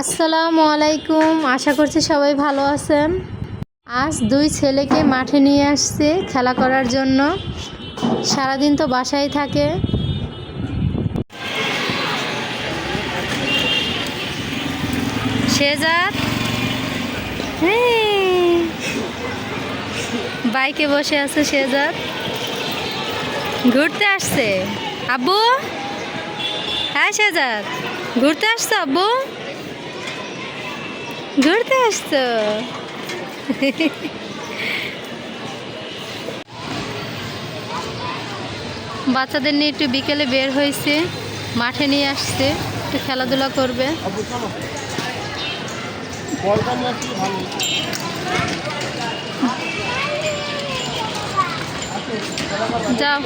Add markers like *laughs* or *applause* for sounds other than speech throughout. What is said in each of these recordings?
আসসালামু আলাইকুম। আশা করছি সবাই ভালো আছেন। আজ দুই ছেলেকে মাঠে নিয়ে আসছে খেলা করার জন্য। সারাদিন তো বাসায় থাকে। শেজাদ। বাইকে বসে আছে শেজাদ। ঘুরতে আসছে। আব্বু? হ্যাঁ শেজাদ। ঘুরতে আসছো আব্বু? ঘুরতে আসছো? বাচ্চাদের নিয়ে একটু বিকেলে বের হয়েছে, মাঠে নিয়ে আসছে, একটু খেলাধুলা করবে। যাও।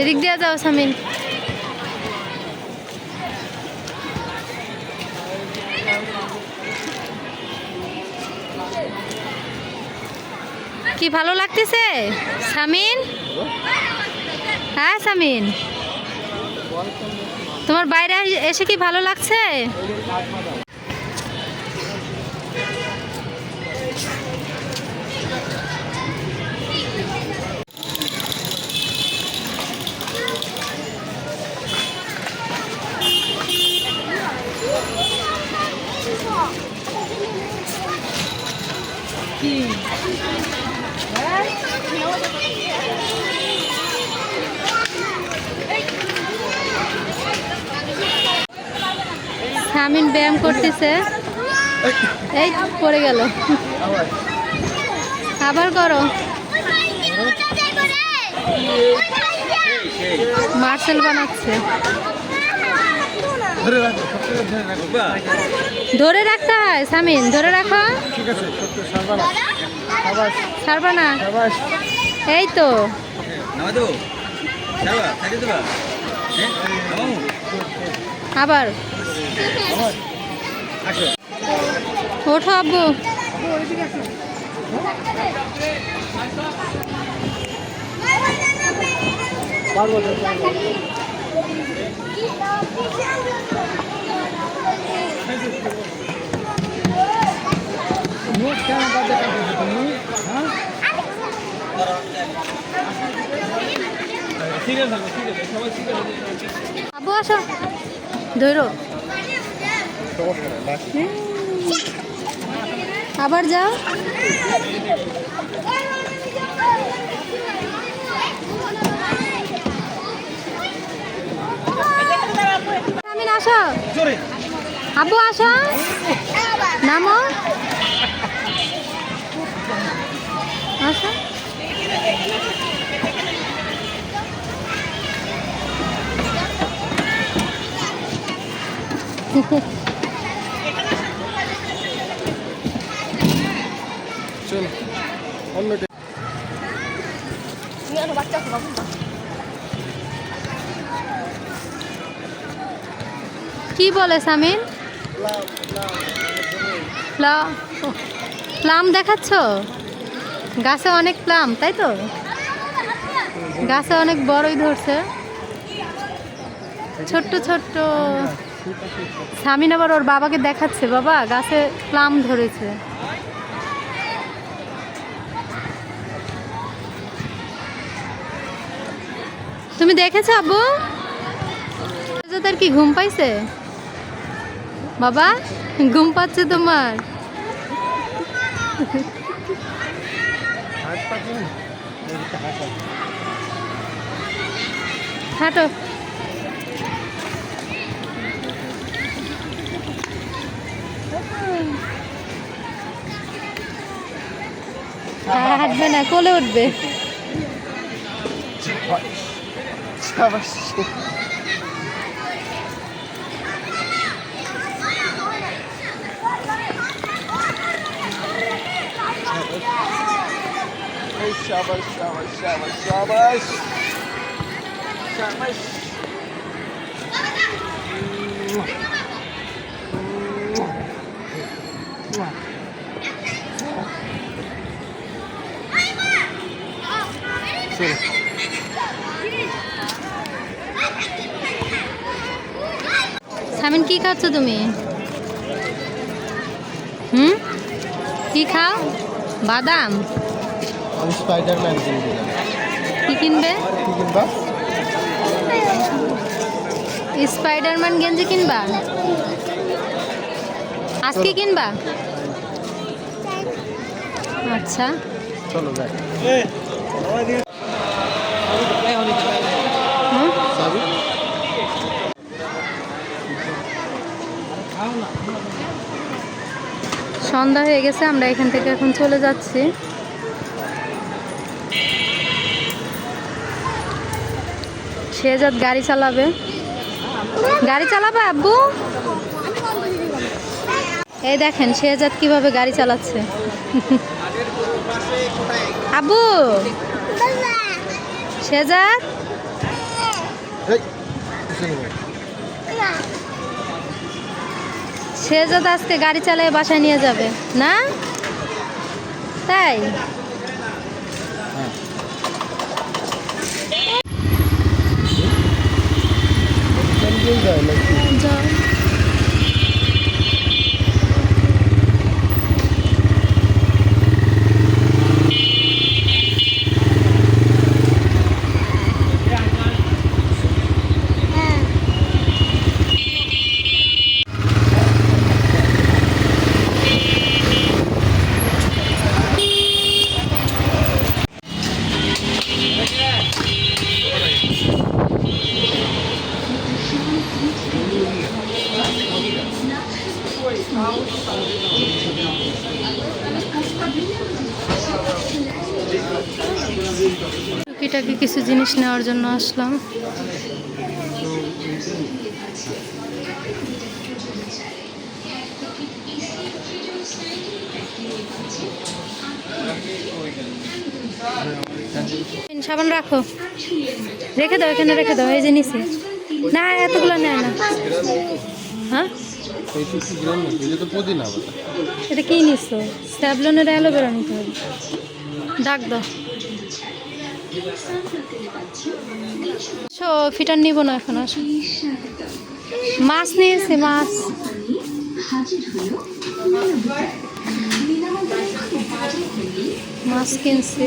এদিক দিয়ে যাও, সামিন। কি ভালো লাগতেছে? সামিন? হ্যাঁ সামিন। তোমার বাইরে এসে কি ভালো লাগছে? সামিন ব্যায়াম করতেছে। এই পড়ে গেল। আবার করো। মার্শাল বানাচ্ছে। ধরে রাখতে হয় সামিন ধরে রাখো। ছাড়বা না। এই তো। আবার। ওঠো আব্বু। আব্বু আসো। ধরো। আবার যাও। আমিন আসো। নামো। আসো। চলো *laughs* কি বলে সামিন? প্লাম দেখাচ্ছ? গাছে অনেক প্লাম, তাই তো? গাছে অনেক বড়ই ধরছে। ছোট্ট ছোট্ট। সামিন আবার ওর বাবাকে দেখাচ্ছে, বাবা, গাছে প্লাম ধরেছে। তুমি দেখেছ আব্বু? তার কি ঘুম পাইছে? বাবা, ঘুম পাচ্ছে তোমার। হাঁটো। হাঁটবে না, কোলে উঠবে। Savaş şey. Şabaş, şabaş, şabaş, şabaş. Şabaş. Samin কি খাচ্ছ তুমি? হুম? কি খাও? বাদাম? আমি স্পাইডারম্যান কিনতে যাব কি কিনবে? কি কিনবা? স্পাইডারম্যান গেঞ্জি কিনবা? আজকে কিনবা? আচ্ছা। চলো সন্ধ্যা হয়ে গেছে, আমরা এখান থেকে এখন চলে যাচ্ছি। শেহজাদ গাড়ি চালাবে। গাড়ি চালাবে আব্বু? এই দেখেন, শেহজাদ কীভাবে গাড়ি চালাচ্ছে। আব্বু? শেহজাদ? এই যদি আজকে গাড়ি চালিয়ে বাসায় নিয়ে যাবে না? তাই? যাও। কিছু জিনিস নেওয়ার জন্য আসলাম। সাবান রাখো। রেখে দাও, এখানে রেখে দাও, এই নিচে। না, এতগুলো নেয় না। হ্যাঁ? এটা কি নিছো? স্যাবলনের অ্যালোভেরা নিতে হবে। ডাক দাও। সো ফিটার নিব না এখন আসো মাছ নিয়েছি মাছ। মাছ কিনছি।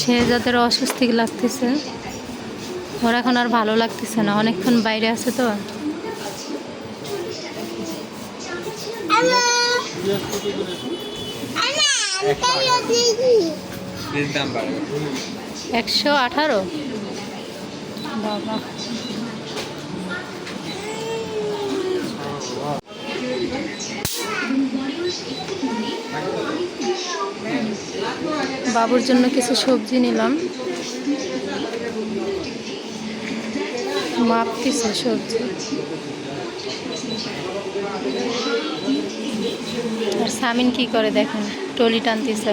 সে যাদের অস্বস্তি লাগতেছে ওর এখন আর ভালো লাগতেছে না। অনেকক্ষণ বাইরে আছে তো। একশো আঠারো? বাবা। বাবুর জন্য কিছু সবজি নিলাম। মাপ কিছু সবজি। আর সামিন কি করে দেখেন? টলি টানতেছে।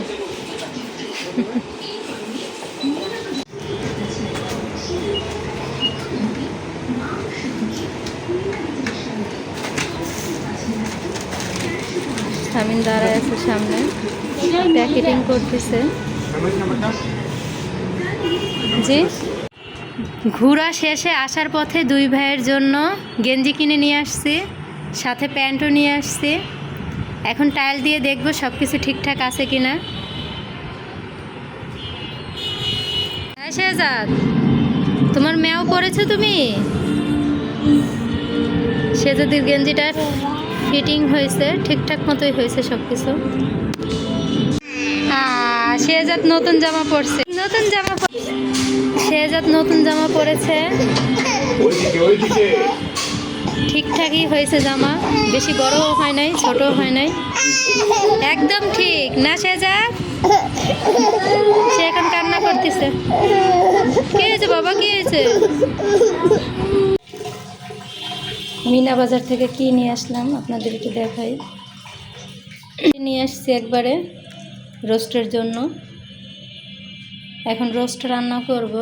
সামিন দাঁড়ায় আছে সামনে। প্যাকেটিং করতেছে। জি। ঘোরা শেষে আসার পথে দুই ভাইয়ের জন্য গেঞ্জি কিনে নিয়ে আসছি, সাথে প্যান্টও নিয়ে আসছি। এখন টাইল দিয়ে দেখব সব কিছু ঠিকঠাক আছে কিনা। হ্যাঁ শেহজাদ। তোমার ম্যাও পরেছো তুমি? শেহজাদের গেঞ্জিটা ফিটিং হয়েছে ঠিকঠাক মতোই হয়েছে সব কিছু শেহজাদ নতুন জামা পরছে। নতুন জামা শেহজাদ নতুন জামা পরেছে। ঠিকঠাকই হয়েছে জামা। বেশি বড়ও হয় নাই ছোটও হয় নাই। একদম ঠিক না শেহজাদ সে এখন কান্না করতেছে। কি হয়েছে বাবা কি হয়েছে? মিনা বাজার থেকে কি নিয়ে আসলাম আপনাদের একটু দেখাই নিয়ে আসছি একবারে? রোস্টের জন্য। এখন রোস্ট রান্না করব।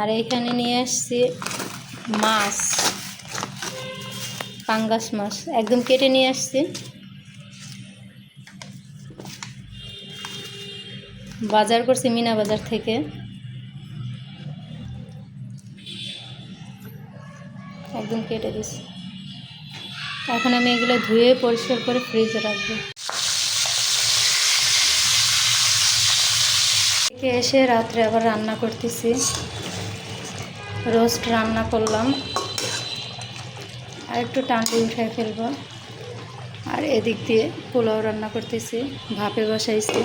আর এখানে নিয়ে আসছি মাছ। পাঙ্গাস মাছ। একদম কেটে নিয়ে আসছি। বাজার করছি মিনা বাজার থেকে। একদম কেটে দিছি। এখন আমি এগুলো ধুয়ে পরিষ্কার করে ফ্রিজে রাখব। এসে রাত্রে আবার রান্না করতেছি। রোস্ট রান্না করলাম। আর একটু টান্ডি উঠায় ফেলব। আর এদিক দিয়ে পোলাও রান্না করতেছি, ভাপে বসাইছি।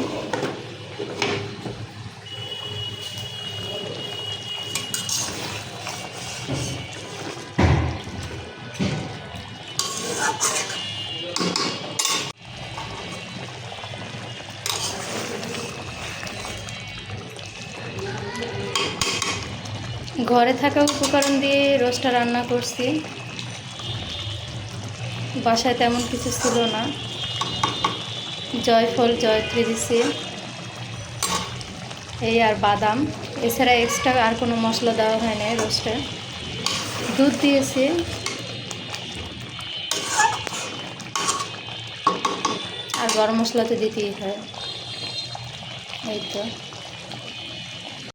ঘরে থাকা উপকরণ দিয়ে রোস্টটা রান্না করছি। বাসায় তেমন কিছু ছিল না। জয়ফল, জয়ত্রী দিছি। এই আর বাদাম। এছাড়া এক্সট্রা আর কোনো মশলা দেওয়া হয় না রোস্টে। দুধ দিয়েছি। আর গরম মশলা তো দিতেই হয়। এই তো।